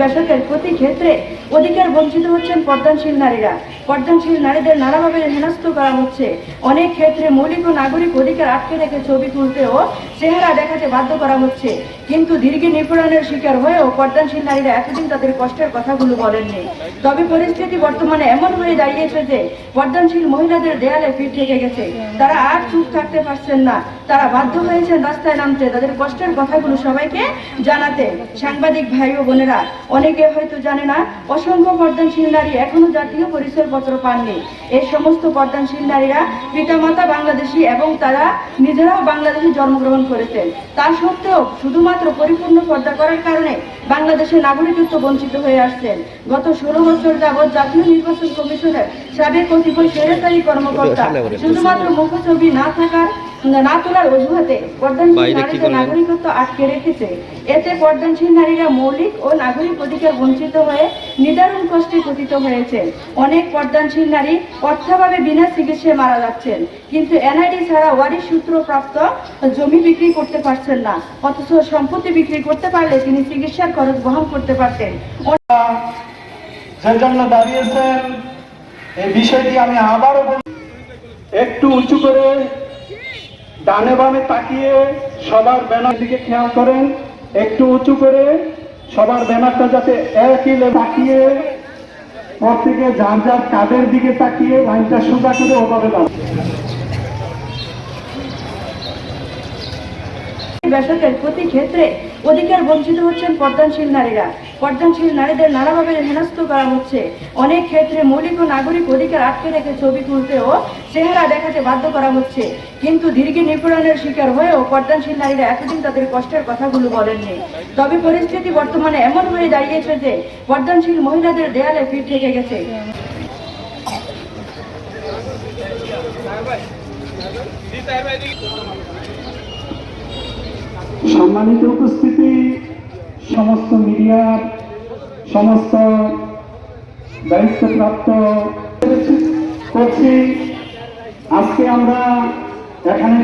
বেসরকারি প্রতি ক্ষেত্রে অধিকার বঞ্চিত হচ্ছেন পর্দানশীল নারীরা। পর্দানশীল নারীদের নানাভাবে হেনস্থ করা হচ্ছে। অনেক ক্ষেত্রে মৌলিক ও নাগরিক অধিকার আটকে রেখে ছবি তুলতে ও চেহারা দেখাতে বাধ্য করা হচ্ছে। কিন্তু দীর্ঘ নিপীড়নের শিকার হয়েও পর্দানশীল নারীরা এতদিন তাদের কষ্টের কথাগুলো বলেননি। তবে পরিস্থিতি বর্তমানে এমন হয়ে দাঁড়িয়েছে যে পর্দানশীল মহিলাদের দেয়ালে পিঠ থেকে গেছে। তারা আর চুপ থাকতে পারছেন না। তারা বাধ্য হয়েছেন রাস্তায় নামতে। তাদের কষ্টের কথাগুলো সবাইকে জানাতে। সাংবাদিক ভাই ও বোনেরা অনেকে হয়তো জানে না অসংখ্য পর্দানশীল নারী এখনও জাতীয় পরিচয়পত্র পাননি। এই সমস্ত পর্দানশীল নারীরা পিতামাতা বাংলাদেশি এবং তারা নিজেরাও বাংলাদেশে জন্মগ্রহণ করেছেন। তা সত্ত্বেও শুধুমাত্র পরিপূর্ণ পর্দা করার কারণে বাংলাদেশে নাগরিকত্ব বঞ্চিত হয়ে আসছেন। গত ষোলো বছর যাবৎ জাতীয় নির্বাচন কমিশনের সাবেক কতিপয় স্বৈরাচারী কর্মকর্তা শুধুমাত্র মুখছবি না থাকার না তোলার অজুহাতে পর্দানশীল বাইরে কি নারীদের করলেন? নাগরিকত্ব আটকে রেখেছে। এতে পর্দানশীল নারীরা মৌলিক ও নাগরিক অধিকার বঞ্চিত হয়ে নিদারুণ কষ্টে পতিত হয়েছে। অনেক পর্দানশীল নারী অর্থাভাবে বিনা চিকিৎসায় মারা যাচ্ছেন। কিন্তু এনআইডি ছাড়া ওয়ারিশ সূত্র প্রাপ্ত জমি বিক্রি করতে পারছেন না। অথচ সম্পত্তি বিক্রি করতে পারলে তিনি চিকিৎসার খরচ বহন করতে পারতেন। যে জন্য দাঁড়িয়েছেন। এই বিষয়টি আমি আবারও একটু উঁচু করে ডানে বামে তাকিয়ে সবার ব্যানার দিকে খেয়াল করেন, একটু উঁচু করে সবার ব্যানারটা যাতে একই তাকিয়ে, প্রত্যেকে যার যার কাদের দিকে তাকিয়ে লাইনটা সোজা করে ওভাবে বেসরকারি প্রতি ক্ষেত্রে অধিকার বঞ্চিত হচ্ছেন পর্দানশীল নারীরা। পর্দানশীল নারীদের নানাভাবে হেনস্থ করা হচ্ছে। অনেক ক্ষেত্রে মৌলিক ও নাগরিক অধিকার আটকে রেখে ছবি তুলতে ও চেহারা দেখাতে বাধ্য করা হচ্ছে। কিন্তু দীর্ঘ নিপীড়নের শিকার হয়েও পর্দানশীল নারীরা এতদিন তাদের কষ্টের কথাগুলো বলেননি। তবে পরিস্থিতি বর্তমানে এমন হয়ে দাঁড়িয়েছে যে পর্দানশীল মহিলাদের দেয়ালে পিঠ থেকে গেছে। সম্মানিত উপস্থিতি, সমস্ত মিডিয়ার সমস্ত দায়িত্বপ্রাপ্ত করছি। আজকে আমরা এখানে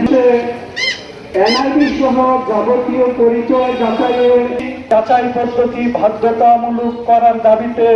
এনআইডি সহ যাবতীয় পরিচয় যাচাইয়ের যাচাই পদ্ধতি বাধ্যতামূলক করার দাবিতে